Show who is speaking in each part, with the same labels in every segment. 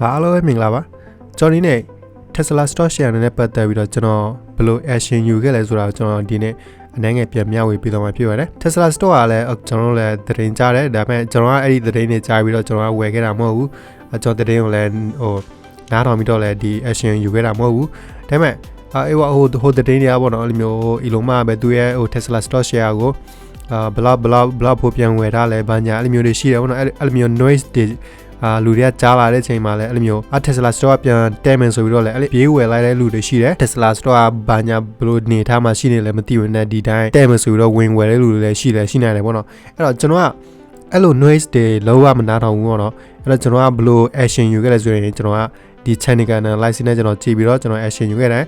Speaker 1: အားလုံးပဲမင်္ဂလာပါကျွန်တော်ဒီနေ့ Tesla stock share နဲ့ပတ်သက်ပြီးတော့ကျွန်တော်ဘယ်လို action ယူခဲ့လဲဆိုတာကိုကျွန်တော်ဒီနေ့အနိုင်ငယ်ပြန်မျှဝေပေးတော့မှာဖြစ်ပါတယ် Tesla stock ကလည်းကျွန်တော်တို့လည်းသတင်းကြားတယ်ဒါပေမဲ့ကျွန်တော်ကအဲ့ဒီသတင်းတွေကြားပြီးတော့ကျွန်တော်ကဝယ်ခဲ့တာမဟုတ်ဘူးအကျွန်တော်သတင်းကိုလည်းဟိုနားထောင်ပြီးတော့လည်းဒီ action ယူခဲ့တာမဟုတ်ဘူးဒါပေမဲ့အေးဟိုဟိုသတင်းတွေကပေါ့နော်အဲ့လိုမျိုး Elon Musk ပဲသူရဲ့ဟို Tesla stock share ကိုအာဘလောက်ဘလောက်ဘလောက်ဖို့ပြန်ဝယ်ထားလဲဘာညာအဲ့လိုမျိုးတွေရှိတယ်ပေါ့နော်အဲ့လိုမျိုး noise တွေ အာလူတွေကကြားလာတဲ့အချိန်မှာလည်းအဲ့လိုမျိုးအ Tesla store ကပြန်တဲမယ်ဆိုပြီးတော့လည်းအဲ့လိုပြေးဝယ်လိုက်တဲ့လူတွေရှိတယ် Tesla store ကဘာညာဘလို့နေထားမှရှိနေလဲမသိဘူးနဲ့ဒီတိုင်းတဲမယ်ဆိုပြီးတော့ဝင်ဝယ်တဲ့လူတွေလည်းရှိတယ်ရှိနိုင်တယ်ပေါ့နော်အဲ့တော့ကျွန်တော်ကအဲ့လို noise တွေလုံးဝမနားထောင်ဘူးပေါ့နော်အဲ့တော့ကျွန်တော်ကဘလို့ action ယူခဲ့လဲဆိုရင်ကျွန်တော်ကဒီ technical analysis နဲ့ကျွန်တော်ကြည့်ပြီးတော့ကျွန်တော် action ယူခဲ့တယ်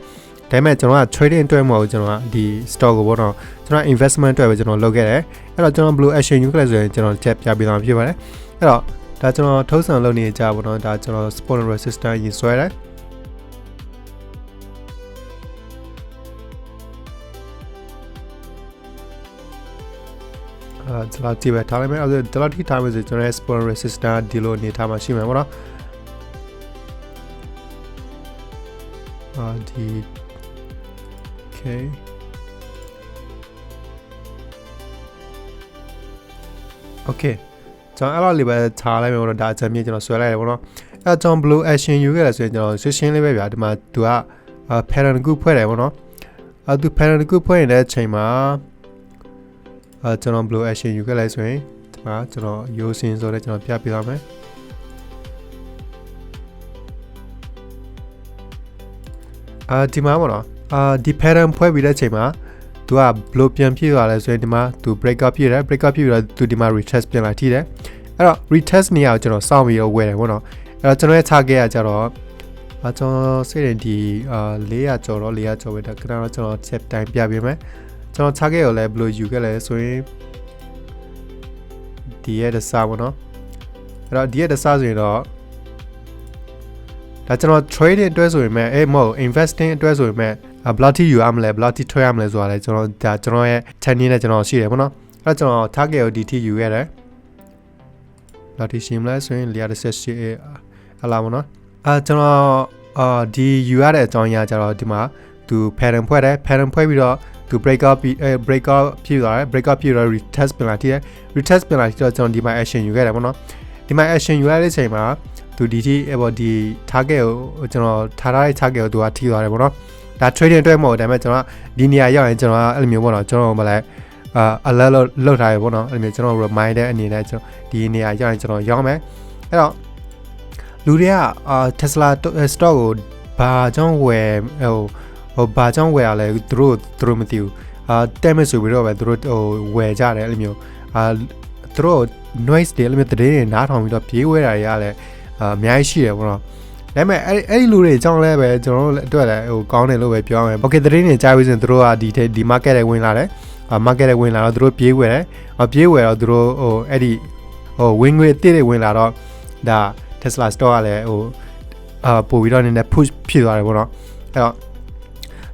Speaker 1: ဒါပေမဲ့ကျွန်တော်က trading အတွက်မဟုတ်ဘူးကျွန်တော်ကဒီ stock ကိုပေါ့နော်ကျွန်တော် investment အတွက်ပဲကျွန်တော်လုပ်ခဲ့တယ်အဲ့တော့ကျွန်တော်ဘလို့ action ယူခဲ့လဲဆိုရင်ကျွန်တော်ချက်ပြပေးသွားမှာဖြစ်ပါတယ်အဲ့တော့ ဒါကျွန်တော်ထုံးစံလုပ်နေကြပါတော့ဒါကျွန်တော် spawn resistant ရင်ဆွဲတယ်အာကျွန်တော်ကြည့်ပဲထားလိုက်မယ်အဲ့ဒါဒီလောက်ထိထားမယ်ဆိုကျွန်တော်ရဲ့ spawn resistant ဒီလိုအနေထားမှာရှိမှာပေါ့နော်အာဒီ okay โอเค ကျွန်တော်အဲ့လိုလေးပဲထားလိုက်မယ်ပေါ့နော်ဒါအချမ်းမြေကျွန်တော်ဆွဲလိုက်တယ်ပေါ့နော်အဲ့ကျွန်တော် blue action ယူခဲ့တယ်ဆိုရင်ကျွန်တော်ရှင်းရှင်းလေးပဲဗျာဒီမှာသူက parent group ဖွဲ့တယ်ပေါ့နော်အဲ့သူ parent group ဖွဲ့နေတဲ့အချိန်မှာအဲ့ကျွန်တော် blue action ယူခဲ့လိုက်ဆိုရင်ဒီမှာကျွန်တော်ရိုးစင်ဆိုတော့ကျွန်တော်ပြပြသွားမယ်အာဒီမှာပေါ့နော်အာဒီ parent ဖွဲ့ပြီးတဲ့အချိန်မှာသူကဘလို့ပြန်ပြည့်သွားလဲဆိုရင်ဒီမှာသူ break up ပြည့်တယ် break up ပြည့်ပြီးတော့သူဒီမှာ retest ပြန်လာထိတယ် အဲ့တော့ retest နေရာကိုကျွန်တော်စောင့်ပြီးတော့ဝယ်တယ်ပေါ့နော်အဲ့တော့ကျွန်တော်ရဲ့ target ကကြတော့အကျွန်တော်စိတ်ရင်ဒီအာ400ကျော်တော့400ကျော်ပဲဒါခဏတော့ကျွန်တော် check time ပြပေးမယ်ကျွန်တော် target ကိုလည်းဘယ်လိုယူခဲ့လဲဆိုရင်ဒီရဲ့တစားပေါ့နော်အဲ့တော့ဒီရဲ့တစားဆိုရင်တော့ဒါကျွန်တော် trading အတွက်ဆိုရင်မဲ့အေးမဟုတ် investing အတွက်ဆိုရင်မဲ့ဘလောက်ထိယူရမလဲဘလောက်ထိထွက်ရမလဲဆိုတာလဲကျွန်တော်ဒါကျွန်တော်ရဲ့ channel နဲ့ကျွန်တော်ရှိတယ်ပေါ့နော်အဲ့တော့ကျွန်တော် target ကိုဒီထိယူခဲ့တယ်ဘ လောက်ထိရှိမလဲဆိုရင်178အလားပေါ့နော်အာကျွန်တော်အာဒီယူရတဲ့အကြောင်းအရာကြတော့ဒီမှာသူ pattern ဖွဲ့တယ် pattern ဖွဲ့ပြီးတော့သူ break up ပြီး break up ဖြစ်သွားတယ် break up ဖြစ်တော့ retest penalty တယ် retest penalty တော့ကျွန်တော်ဒီမှာ action ယူခဲ့တယ်ပေါ့နော်ဒီမှာ action ယူရတဲ့အချိန်မှာသူဒီထိပေါ့ဒီ target ကိုကျွန်တော်ထားထားတဲ့ target ကိုသူကထိသွားတယ်ပေါ့နော်ဒါ trading အတွက်မဟုတ်ဒါပေမဲ့ကျွန်တော်ဒီနေရာရောက်ရင်ကျွန်တော်အဲ့လိုမျိုးပေါ့နော်ကျွန်တော်မလဲ အာ alert လောက်ထားရပေါ့နော်အဲ့လိုမျိုးကျွန်တော် remind တဲ့အနေနဲ့ကျွန်တော်ဒီနေရာရောက်ရင်ကျွန်တော်ရောက်မယ်အဲ့တော့လူတွေကအာ Tesla stock ကိုဘာကြောင့်ဝယ်ဟိုဟိုဘာကြောင့်ဝယ်ရလဲသူတို့သူတို့မသိဘူးအာတက်မဲ့ဆိုပြီးတော့ပဲသူတို့ဟိုဝယ်ကြတယ်အဲ့လိုမျိုးအာသူတို့ noise တွေအဲ့လိုမျိုးတည်တွေနားထောင်ပြီးတော့ပြေးဝဲတာတွေရလဲအာအများကြီးရှိတယ်ပေါ့နော်ဒါပေမဲ့အဲ့အဲ့ဒီလူတွေအကြောင်းလဲပဲကျွန်တော်တို့အတွက်လည်းဟိုကောင်းတယ်လို့ပဲပြောရမယ်။ Okay သတင်းတွေကြားပြီးဆိုရင်တို့ကဒီဒီ market တွေဝင်လာတယ်။အာ market တွေဝင်လာတော့တို့ပြေးဝယ်တယ်။အပြေးဝယ်တော့တို့ဟိုအဲ့ဒီဟိုဝင်ငွေအစ်တွေဝင်လာတော့ဒါ Tesla store ကလည်းဟိုအာပို့ပြီးတော့နည်းနည်း push ဖြစ်သွားတယ်ပေါ့နော်။အဲ့တော့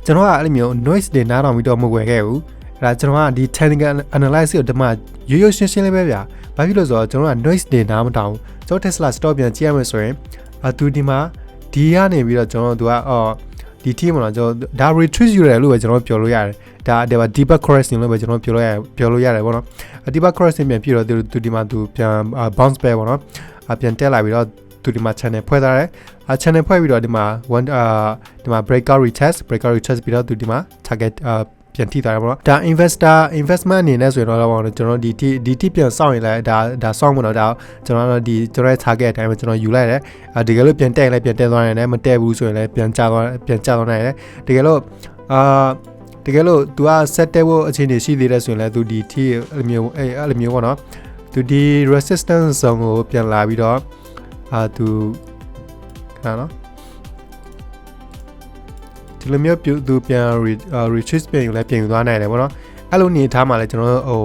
Speaker 1: ကျွန်တော်ကအဲ့လိုမျိုး noise တွေနားထောင်ပြီးတော့မဝယ်ခဲ့ဘူး။အဲ့ဒါကျွန်တော်ကဒီ technical analysis ကိုဒီမှာရိုးရိုးရှင်းရှင်းလေးပဲဗျာ။ဘာဖြစ်လို့ဆိုတော့ကျွန်တော်က noise တွေနားမထောင်ဘူး။ကျွန်တော် Tesla store ပြန်ကြည့်ရမယ်ဆိုရင်အတူဒီမှာဒီကနေပြီးတော့ကျွန်တော်တို့ကအော် ဒီ team မှာကျွန်တော်ဒါ retreat ယူတယ်လို့ပဲကျွန်တော်ပြောလို့ရတယ်ဒါဒါ deeper crossing လို့ပဲကျွန်တော်ပြောလို့ရပြောလို့ရတယ်ပေါ့နော် deeper crossing ပြန်ပြီးတော့သူဒီမှာသူပြန် bounce back ပေါ့နော်အပြန်တက်လာပြီးတော့သူဒီမှာ channel ဖွဲ့ထားတယ်အ channel ဖွဲ့ပြီးတော့ဒီမှာ one အာဒီမှာ breakout retest breakout retest ပြီးတော့သူဒီမှာ target အာ ပြန်ထိသွားတယ်ပေါ့နော်ဒါ investor investment အနေနဲ့ဆိုရင်တော့ပေါ့နော်ကျွန်တော်ဒီဒီဒီတိပြန်စောင့်ရင်လည်းဒါဒါစောင့်မလို့ဒါကျွန်တော်တို့ဒီကျွန်တော်ရဲ့ target အတိုင်းပဲကျွန်တော်ယူလိုက်တယ်အာတကယ်လို့ပြန်တက်လည်းပြန်တက်သွားနိုင်တယ်မတက်ဘူးဆိုရင်လည်းပြန်ကျသွားပြန်ကျသွားနိုင်တယ်တကယ်လို့အာတကယ်လို့ तू က set တက်ဖို့အခြေအနေရှိသေးတယ်ဆိုရင်လည်း तू ဒီ T အဲ့လိုမျိုးအဲ့အဲ့လိုမျိုးပေါ့နော် तू ဒီ resistance zone ကိုပြန်လာပြီးတော့အာ तू ခဏနော် ဒီလိုမျိုးပြုသူပြန် retrieve ပြန်ယူလဲပြန်ယူသွားနိုင်တယ်ပေါ့နော်အဲ့လိုနေထားမှလည်းကျွန်တော်ဟို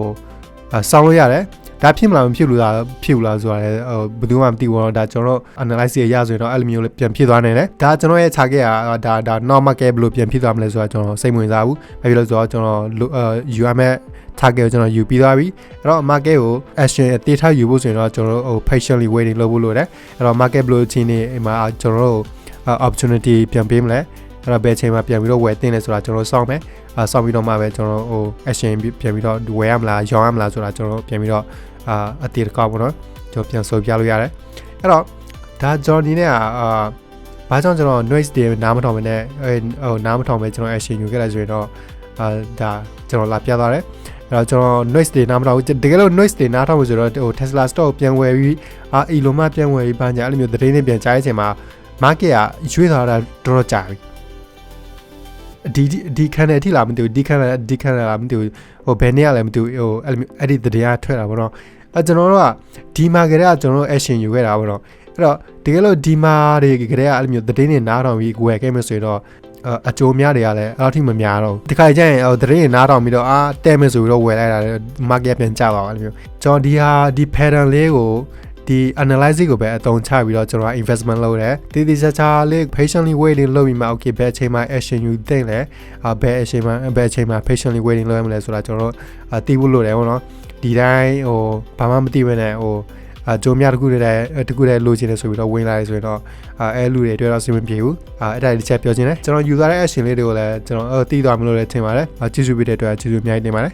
Speaker 1: ဆောင်းလို့ရတယ်ဒါဖြစ်မလားမဖြစ်လို့လားဖြစ်ဘူးလားဆိုတာလည်းဟိုဘယ်သူမှမသိဘူးတော့ဒါကျွန်တော်တို့ analyze ရရဆိုရင်တော့အဲ့လိုမျိုးလေးပြန်ဖြစ်သွားနိုင်တယ်ဒါကျွန်တော်ရဲ့ target ကဒါဒါ normal market ဘယ်လိုပြန်ဖြစ်သွားမလဲဆိုတာကျွန်တော်စိတ်ဝင်စားဘူးဘာဖြစ်လို့ဆိုတော့ကျွန်တော်အဲယူရမယ့် target ကိုကျွန်တော်ယူပြီးသွားပြီအဲ့တော့ market ကို action အသေးထားယူဖို့ဆိုရင်တော့ကျွန်တော်တို့ဟို patiently waiting လုပ်ဖို့လိုတယ်အဲ့တော့ market ဘယ်လိုချင်းနေမှာကျွန်တော်တို့ opportunity ပြန်ပေးမလဲ အဲ့တော့ဘယ်ချိန်မှာပြန်ပြီးတော့ဝယ်တင်လဲဆိုတာကျွန်တော်စောင့်မယ်အာစောင့်ပြီးတော့မှပဲကျွန်တော်ဟို action ပြန်ပြီးတော့ဝယ်ရမလားရောင်းရမလားဆိုတာကျွန်တော်ပြန်ပြီးတော့အာအတေတကောက်ပေါ့နော်ကျွန်တော်ပြန်ဆိုပြလို့ရတယ်အဲ့တော့ဒါကျွန်တော်ဒီနေ့ကအာဘာကြောင့်ကျွန်တော် noise တွေနားမထောင်မနဲ့ဟိုနားမထောင်ပဲကျွန်တော် action ယူခဲ့လိုက်ဆိုရင်တော့အာဒါကျွန်တော်လာပြသွားတယ်အဲ့တော့ကျွန်တော် noise တွေနားမထောင်ဘူးတကယ်လို့ noise တွေနားထောင်လို့ဆိုတော့ဟို Tesla stock ကိုပြန်ဝယ်ပြီးအာ Elon Musk ပြန်ဝယ်ပြီးဘာညာအဲ့လိုမျိုးသတင်းတွေပြန်ကြားရချိန်မှာ market ကရွေးသွားတာတော်တော်ကြာပြီ ဒီဒီခံတဲ့အထိလားမသိဘူးဒီခံတဲ့ဒီခံတဲ့လားမသိဘူးဟိုဘယ်နေ့ကလည်းမသိဘူးဟိုအဲ့လိုမျိုးအဲ့ဒီသတင်းကထွက်တာပေါ့နော်အဲကျွန်တော်တို့ကဒီ market ကကျွန်တော်တို့ action ယူခဲ့တာပေါ့နော်အဲ့တော့တကယ်လို့ဒီမာတွေကလေးကအဲ့လိုမျိုးသတင်းတွေနားထောင်ပြီးဝယ်ခဲ့မှဆိုရင်တော့အကျိုးများတွေကလည်းအဲ့လိုထိမများတော့ဒီခါကျရင်ဟိုသတင်းတွေနားထောင်ပြီးတော့အာတဲမယ်ဆိုပြီးတော့ဝယ်လိုက်တာ market ပြန်ကျသွားတယ်အဲ့လိုမျိုးကျွန်တော်ဒီဟာဒီ pattern လေးကို ဒီ analyze ကိုပဲအသုံးချပြီးတော့ကျွန်တော် investment လုပ်တယ်တည်တည်ချာချာလေး patiently waiting လုပ်ပြီးမှ okay ဘယ်အချိန်မှာ action ယူသင့်လဲအဘယ်အချိန်မှာဘယ်အချိန်မှာ patiently waiting လုပ်ရမလဲဆိုတာကျွန်တော်တို့သိဖို့လိုတယ်ပေါ့နော်ဒီတိုင်းဟိုဘာမှမသိဘဲနဲ့ဟိုအကြိုးများတစ်ခုတည်းတခုတည်းလိုချင်တယ်ဆိုပြီးတော့ဝင်လာတယ်ဆိုရင်တော့အဲလူတွေတွေ့တော့စီမပြေဘူးအဲအဲ့ဒါတစ်ချက်ပြောချင်တယ်ကျွန်တော်ယူသွားတဲ့ action လေးတွေကိုလည်းကျွန်တော်တီးသွားမလို့လည်းထင်ပါတယ်ကျေးဇူးပေးတဲ့အတွက်ကျေးဇူးအများကြီးတင်ပါတယ်